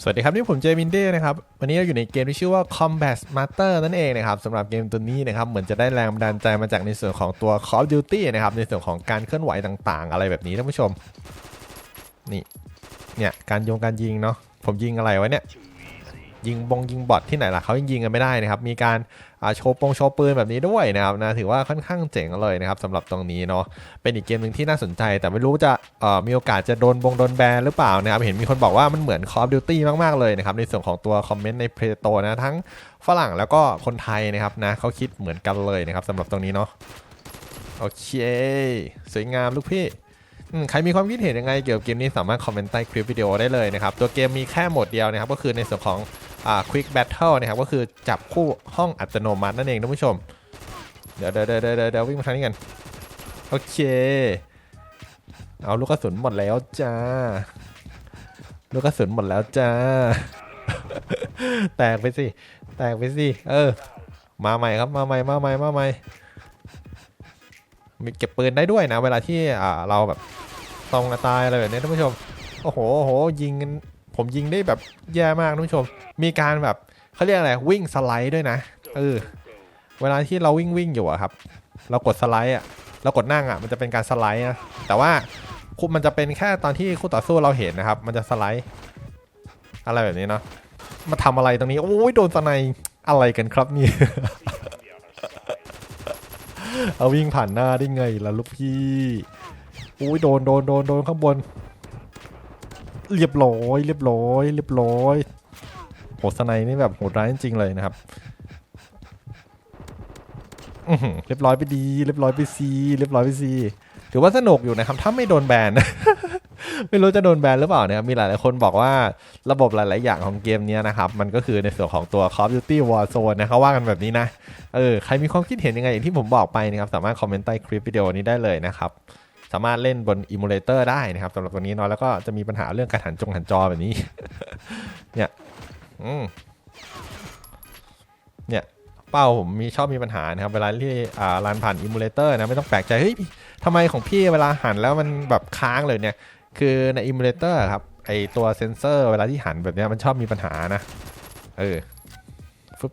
สวัสดีครับนี่ผมเจมินเด้นะครับ วันนี้เราอยู่ในเกมที่ชื่อว่า Combat Master นั่นเองนะครับสำหรับเกมตัวนี้นะครับ เหมือนจะได้แรงบันดาลใจมาจากในส่วนของตัว Call of Duty นะครับ ในส่วนของการเคลื่อนไหวต่างๆ อะไรแบบนี้ท่านผู้ชม นี่ เนี่ย การโยงการยิงเนาะผมยิงอะไรไว้เนี่ย ยิงบงยิงบอทที่ไหนล่ะเขายังยิงกันไม่ได้นะครับ มีการโชว์ปงโชว์ปืนแบบนี้ด้วยนะครับนะถือว่าค่อนข้างเจ๋งเลยนะครับสำหรับตรงนี้เนาะเป็นอีกเกมหนึ่งที่น่าสนใจ แต่ไม่รู้จะมีโอกาสจะโดนบงโดนแบนหรือเปล่านะครับเห็นมีคนบอกว่ามันเหมือน Call of Duty มากๆเลยนะครับในส่วนของตัวคอมเมนต์ในเพลโตนะทั้งฝรั่งแล้วก็คนไทยนะครับนะเขาคิดเหมือนกันเลยนะครับสำหรับตรงนี้เนาะโอเค สวยงามลูกพี่ใครมีความคิดเห็นยังไงเกี่ยวกับเกมนี้สามารถคอมเมนต์ใต้คลิปวิดีโอได้เลยนะครับ ตัวเกมมีแค่โหมดเดียวนะครับ ก็คือในส่วนของ อ่า quick battle นะครับก็คือจับคู่ห้องอัตโนมัตินั่นเองท่านผู้ชม เดี๋ยวเดี๋ยวเดี๋ยวเดี๋ยววิ่งมาทางนี้กัน โอเค เอาลูกกระสุนหมดแล้วจ้า ลูกกระสุนหมดแล้วจ้า แตกไปสิ แตกไปสิ เออ มาใหม่ครับ มาใหม่ มาใหม่ มาใหม่ มีเก็บปืนได้ด้วยนะ เวลาที่อ่าเราแบบตรงตายอะไรแบบนี้ท่านผู้ชม โอ้โหโอ้โหยิงกัน ผมยิงได้แบบแย่มากท่านผู้ชม มีการแบบเขาเรียกอะไรวิ่งสไลด์ด้วยนะเออเวลาที่เราวิ่งวิ่งอยู่อะครับ เรากดสไลด์อะเรากดนั่งอะมันจะเป็นการสไลด์นะแต่ว่ามันจะเป็นแค่ตอนที่คู่ต่อสู้เราเห็นนะครับ มันจะสไลด์ อะไรแบบนี้เนาะมาทำอะไรตรงนี้โอ้ยโดนสไนอะไรกันครับนี่เอาวิ่งผ่านหน้าได้ไงล่ะลูกพี่โอ้ยโดนโดนโดนโดนข้างบน เรียบร้อยเรียบร้อยเรียบร้อยโหสไนนี่แบบโหดร้ายจริงๆเลยนะครับเรียบร้อยไปดี เรียบร้อยไปซีเรียบร้อยไปซีถือว่าสนุกอยู่นะครับ ถ้าไม่โดนแบนไม่รู้จะโดนแบนหรือเปล่านะครับมีหลายๆคนบอกว่าระบบหลาย ๆ อย่างของเกมนี้นะครับ มันก็คือในส่วนของตัว Call of Duty Warzone นะเขาว่ากันแบบนี้นะ เออ ใครมีความคิดเห็นยังไงอย่างที่ผมบอกไปนะครับ สามารถคอมเมนต์ใต้คลิปวิดีโอนี้ได้เลยนะครับ สามารถเล่นบนอิมูเลเตอร์ได้นะครับสำหรับตัวนี้เนาะแล้วก็จะมีปัญหาเรื่องการหันจงหันจอแบบนี้ เนี่ยอืมเนี่ยเป้าผมมีชอบมีปัญหานะครับ เวลาที่อ่ารันผ่านอิมูเลเตอร์นะไม่ต้องแปลกใจเฮ้ยทำไมของพี่เวลาหันแล้วมันแบบค้างเลยเนี่ย คือในอิมูเลเตอร์ครับไอตัวเซนเซอร์เวลาที่หันแบบเนี้ยมันชอบมีปัญหานะ เออฟึบ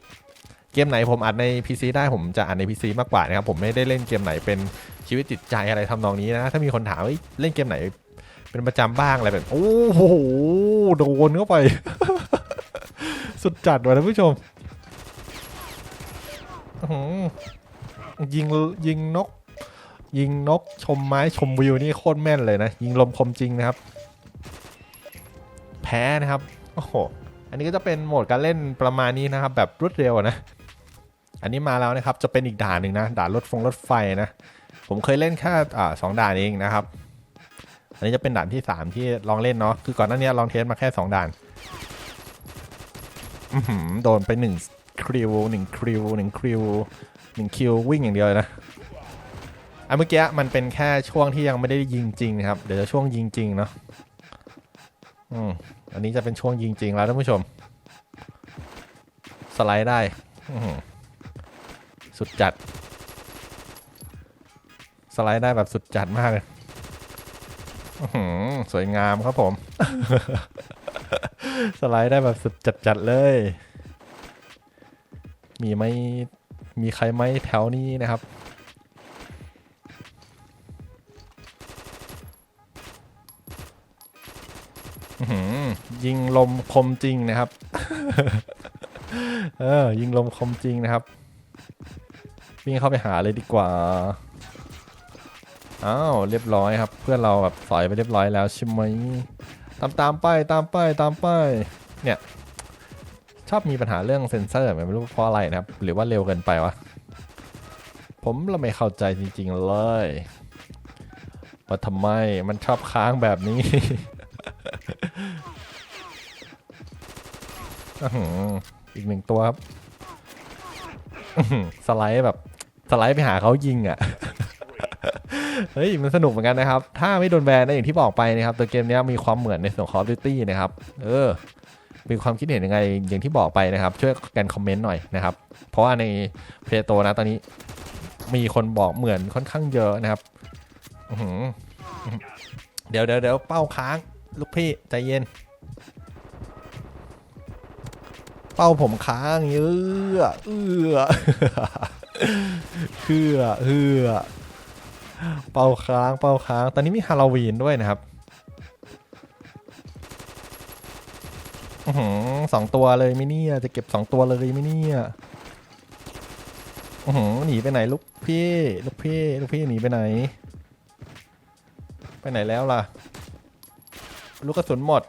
เกมไหนผมอัดใน PC ได้ผมจะอัดใน PC มากกว่านะครับ ผมไม่ได้เล่นเกมไหนเป็นชีวิตจิตใจอะไรทำนองนี้นะ ถ้ามีคนถามเล่นเกมไหนเป็นประจำบ้างอะไรแบบ โอ้โหโดนเข้าไป สุดจัดว่ะท่านผู้ชมยิงยิงนก ยิงนกชมไม้ชมวิวนี่โคตรแม่นเลยนะ ยิงลมคมจริงนะครับ แพ้นะครับ โอ้โห อันนี้ก็จะเป็นโหมดการเล่นประมาณนี้นะครับ แบบรวดเร็วนะ อันนี้มาแล้วนะครับ จะเป็นอีกด่านหนึ่งนะ ด่านรถฟงรถไฟนะ ผมเคยเล่นแค่สองด่านเองนะครับ อันนี้จะเป็นด่านที่ 3 ที่ลองเล่นเนาะ คือก่อนหน้านี้ลองเทสมาแค่ 2 ด่านอือหือโดนไป1คริว1คริว1คริว1คิววิ่งอย่างเดียวนะ อันเมื่อกี้มันเป็นแค่ช่วงที่ยังไม่ได้ยิงจริงนะครับ เดี๋ยวจะช่วงยิงจริงเนาะ อืม อันนี้จะเป็นช่วงยิงจริงแล้วท่านผู้ชม สไลด์ได้ อื สุดจัด สไลด์ได้แบบสุดจัดมากเลยอื้อหือสวยงามครับผม สไลด์ได้แบบสุดจัดจัดๆเลย มีไหมมีใครไหมแถวนี้นะครับอื้อหือยิงลมคมจริงนะครับ เออ ยิงลมคมจริงนะครับ วิ่งเข้าไปหาเลยดีกว่า อ้าวเรียบร้อยครับ เพื่อนเราแบบสอยไปเรียบร้อยแล้วใช่ไหมตามตามไปตามไปตามไปเนี่ยชอบมีปัญหาเรื่องเซ็นเซอร์ไม่รู้เพราะอะไรนะครับ หรือว่าเร็วเกินไปวะผมเราไม่เข้าใจจริง ๆ เลยว่าทำไมมันชอบค้างแบบนี้อืออีกหนึ่งตัวครับสไลด์แบบ สไลด์ไปหาเขายิงอะเฮ้ยมันสนุกเหมือนกันนะครับ ถ้าไม่โดนแบนนะอย่างที่บอกไปนะครับ ตัวเกมนี้มีความเหมือนในส่วนของ Call of Duty นะครับ เออ มีความคิดเห็นยังไงอย่างที่บอกไปนะครับ ช่วยกันคอมเมนต์หน่อยนะครับ เพราะว่าในเพลโตนะตอนนี้ มีคนบอกเหมือนค่อนข้างเยอะนะครับเดี๋ยวเดี๋ยวเดี๋ยวเป้าค้าง ลูกพี่ใจเย็น เป้าผมค้างเยอะเอื้อ เฮือเฮือเป้าค้างเป้าค้าง ตอนนี้มีฮาโลวีนด้วยนะครับอื้อหือสองตัวเลยไม่เนี่ย จะเก็บสองตัวเลยไม่เนี่ยอื้อหือหนีไปไหนลูกพี่ ลูกพี่ ลูกพี่หนีไปไหน ไปไหนแล้วล่ะ ลูกกระสุนหมด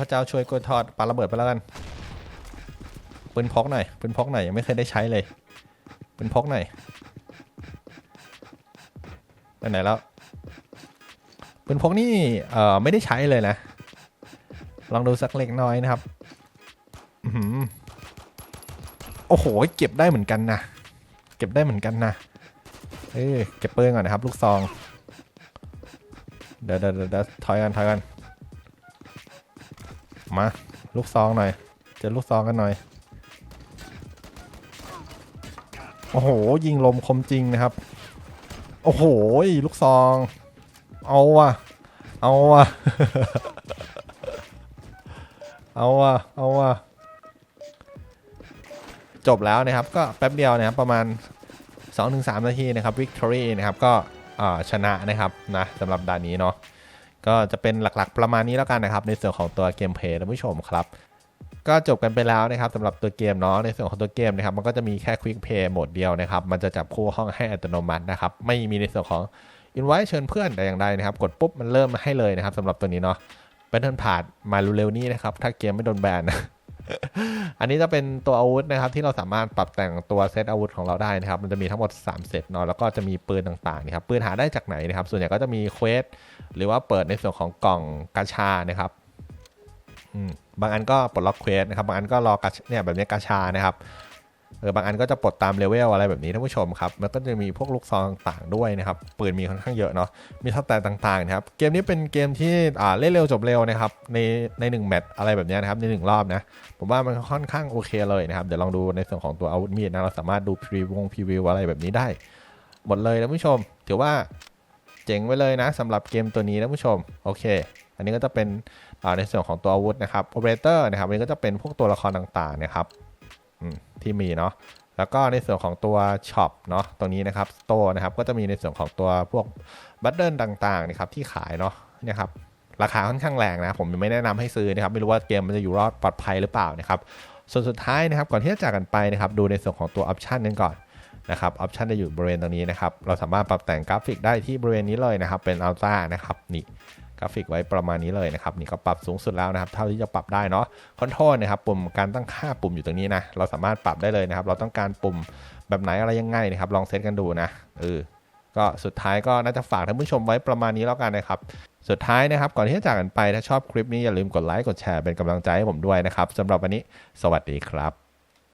พระเจ้าช่วยกล้วยทอดปาระเบิดไปแล้วกัน ปืนพกหน่อยปืนพกหน่อยยังไม่เคยได้ใช้เลยปืนพกหน่อยไปไหนแล้วปืนพกนี่เอ่อไม่ได้ใช้เลยนะ ลองดูสักเล็กน้อยนะครับอือหือโอ้โห เก็บได้เหมือนกันนะ เก็บได้เหมือนกันนะ เอ้ยเก็บปืนก่อนนะครับ ลูกซอง เดี๋ยวเดี๋ยวเดี๋ยวถอยกันถอยกัน มา ลูกซองหน่อย เจอลูกซองกันหน่อย อ้โห ยิงลมคมจริงนะครับ โอ้โห ลูกซอง เอาวะเอาวะเอาวะเอาวะจบแล้วนะครับ ก็แป๊บเดียวนะครับ ประมาณ 2-3 นาทีนะครับ Victory นะครับ ก็ชนะนะครับนะสำหรับด่านนี้เนาะก็จะเป็นหลักๆประมาณนี้แล้วกันนะครับ ในส่วนของตัวเกมเพลย์ท่านผู้ชมครับ ก็จบกันไปแล้วนะครับสำหรับตัวเกมเนาะในส่วนของตัวเกมนะครับมันก็จะมีแค่ Quick Play โหมดเดียวนะครับมันจะจับคู่ห้องให้อัตโนมัตินะครับไม่มีในส่วนของ Invite เชิญเพื่อนแต่อย่างใดนะครับ กดปุ๊บมันเริ่มให้เลยนะครับสำหรับตัวนี้เนาะเป็นทันผ่านมาเร็วๆนี้นะครับถ้าเกมไม่โดนแบนอันนี้จะเป็นตัวอาวุธนะครับที่เราสามารถปรับแต่งตัวเซตอาวุธของเราได้นะครับ มันจะมีทั้งหมด 3 เซตเนาะแล้วก็จะมีปืนต่างๆนะครับปืนหาได้จากไหนนะครับ ส่วนใหญ่ก็จะมีเควสหรือว่าเปิดในส่วนของกล่องกาชานะครับอืม บางอันก็ปลดล็อกเควสนะครับ บางอันก็รอกาชเนี่ยแบบนี้กาชานะครับ เออบางอันก็จะปลดตามเลเวลอะไรแบบนี้ท่านผู้ชมครับ แล้วก็จะมีพวกลูกซองต่างๆด้วยนะครับ ปืนมีค่อนข้างเยอะเนาะ มีสแตทต่างๆนะครับ เกมนี้เป็นเกมที่อ่าเล่นเร็วจบเร็วนะครับ ในในหนึ่งแมตช์อะไรแบบนี้นะครับ ในหนึ่งรอบนะ ผมว่ามันค่อนข้างโอเคเลยนะครับ เดี๋ยวลองดูในส่วนของตัวอาวุธมีดนะ เราสามารถดูพรีวงพรีวิวอะไรแบบนี้ได้ หมดเลยนะผู้ชม ถือว่าเจ๋งไว้เลยนะสำหรับเกมตัวนี้นะผู้ชม โอเค อันนี้ก็จะเป็น ในส่วนของตัวอาวุธนะครับโอเปอเรเตอร์นะครับอันก็จะเป็นพวกตัวละครต่างๆนะครับที่มีเนาะแล้วก็ในส่วนของตัวช็อปเนาะตรงนี้นะครับสโตร์นะครับก็จะมีในส่วนของตัวพวกบัตเดิลต่างๆนะครับที่ขายเนาะนี่ยครับราคาค่อนข้างแรงนะผมไม่แนะนำให้ซื้อนะครับไม่รู้ว่าเกมมันจะอยู่รอดปลอดภัยหรือเปล่านะครับส่วนสุดท้ายนะครับก่อนที่จะจากกันไปนะครับดูในส่วนของตัวออปชันกันก่อนนะครับออปชันจะอยู่บริเวณตรงนี้นะครับเราสามารถปรับแต่งกราฟิกได้ที่บริเวณนี้เลยนะครับเป็นอัลต้านะครับนี่ กราฟิกไว้ประมาณนี้เลยนะครับนี่ก็ปรับสูงสุดแล้วนะครับ เท่าที่จะปรับได้เนาะคอนโทรลนะครับปุ่มการตั้งค่าปุ่มอยู่ตรงนี้นะเราสามารถปรับได้เลยนะครับ เราต้องการปุ่มแบบไหนอะไรยังไงนะครับ ลองเซตกันดูนะเออก็สุดท้ายก็น่าจะฝากท่านผู้ชมไว้ประมาณนี้แล้วกันนะครับ สุดท้ายนะครับ ก่อนที่จะจากกันไปถ้าชอบคลิปนี้อย่าลืมกดไลค์กดแชร์เป็นกำลังใจให้ผมด้วยนะครับสำหรับวันนี้ สวัสดีครับ